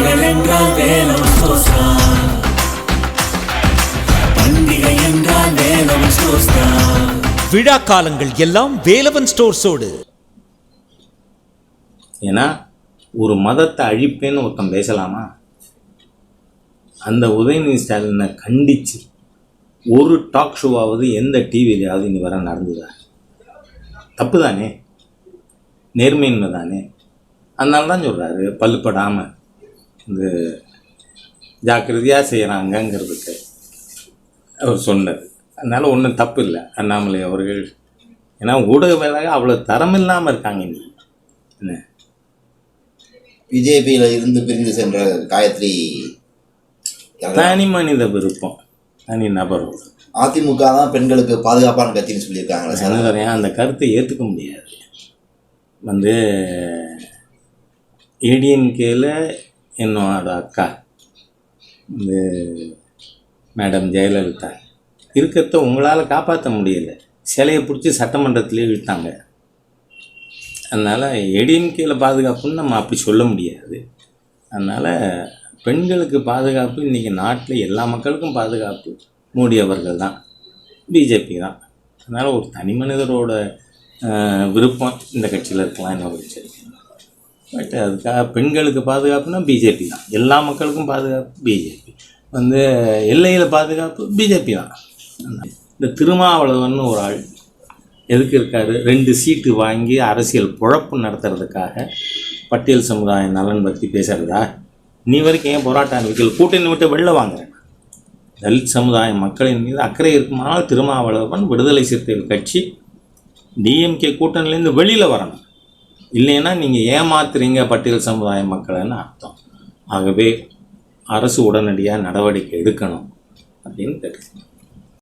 பிள்ளைகள் என்றால் வேலம் பண்டிகை என்றால் வேலம் தான். விழா காலங்கள் எல்லாம் வேலவன் ஸ்டோர்ஸோடு. ஏன்னா ஒரு மதத்தை அழிப்பேன்னு ஒருத்தன் பேசலாமா? அந்த உதயநிதி ஸ்டாலினை கண்டித்து ஒரு டாக் ஷோவாவது எந்த டிவிலையாவது இனி வர நடந்ததா? தப்பு தானே நேர்மையின்மை தானே அதனால தான் சொல்கிறாரு பல்லுப்படாமல் இந்த ஜாக்கிரதையாக செய்கிறாங்கங்கிறதுக்கு அவர் சொன்னது அதனால் ஒன்றும் தப்பு இல்லை. அண்ணாமலை அவர்கள் ஏன்னா ஊடகவியலாக அவ்வளோ தரம் இல்லாமல் இருக்காங்க இன்னைக்கு என்ன? பிஜேபியில இருந்து பிரிந்து சென்ற காயத்ரி தனி மனித விருப்பம் தனி நபர். அதிமுக தான் பெண்களுக்கு பாதுகாப்பான கட்சின்னு சொல்லியிருக்காங்களே சார். சனதரையா அந்த கருத்தை ஏற்றுக்க முடியாது? வந்து ஏடிஎம்கேல என்னோட அக்கா. இந்த மேடம் ஜெயலலிதா. இருக்கிறத உங்களால் காப்பாற்ற முடியல. சிலையை பிடிச்சி சட்டமன்றத்திலே இழுத்தாங்க. அதனால் ஏடிஎம்கேல பாதுகாப்புன்னு நம்ம அப்படி சொல்ல முடியாது. அதனால் பெண்களுக்கு பாதுகாப்பு இன்றைக்கி நாட்டில் எல்லா மக்களுக்கும் பாதுகாப்பு. மோடி அவர்கள் தான். பிஜேபி தான். அதனால் ஒரு தனி மனிதரோட விருப்பம் இந்த கட்சியில் இருக்கலாம் என்ன ஒரு பட் அதுக்காக uh, பெண்களுக்கு பாதுகாப்புனா பிஜேபி தான். எல்லா மக்களுக்கும் பாதுகாப்பு பிஜேபி வந்து எல்லையில் பாதுகாப்பு பிஜேபி தான். இந்த திருமாவளவன் ஒரு ஆள் எதுக்கு இருக்காரு? ரெண்டு சீட்டு வாங்கி அரசியல் குழப்பு நடத்துறதுக்காக பட்டியல் சமுதாய நலன் பற்றி பேசுகிறதா நீ வரைக்கும் ஏன் போராட்டம் அறிவிக்கல கூட்டணி விட்டு வெளில வாங்குறேன் தலித் சமுதாய மக்களின் மீது அக்கறை இருக்குமானால் திருமாவளவன் விடுதலை சிறுத்தைகள் கட்சி டிஎம்கே கூட்டணிலேருந்து வெளியில் வரணும். இல்லைன்னா நீங்கள் ஏமாத்துறீங்க பட்டியல் சமுதாய மக்களைன்னு அர்த்தம். ஆகவே அரசு உடனடியாக நடவடிக்கை எடுக்கணும் அப்படின்னு கேட்டு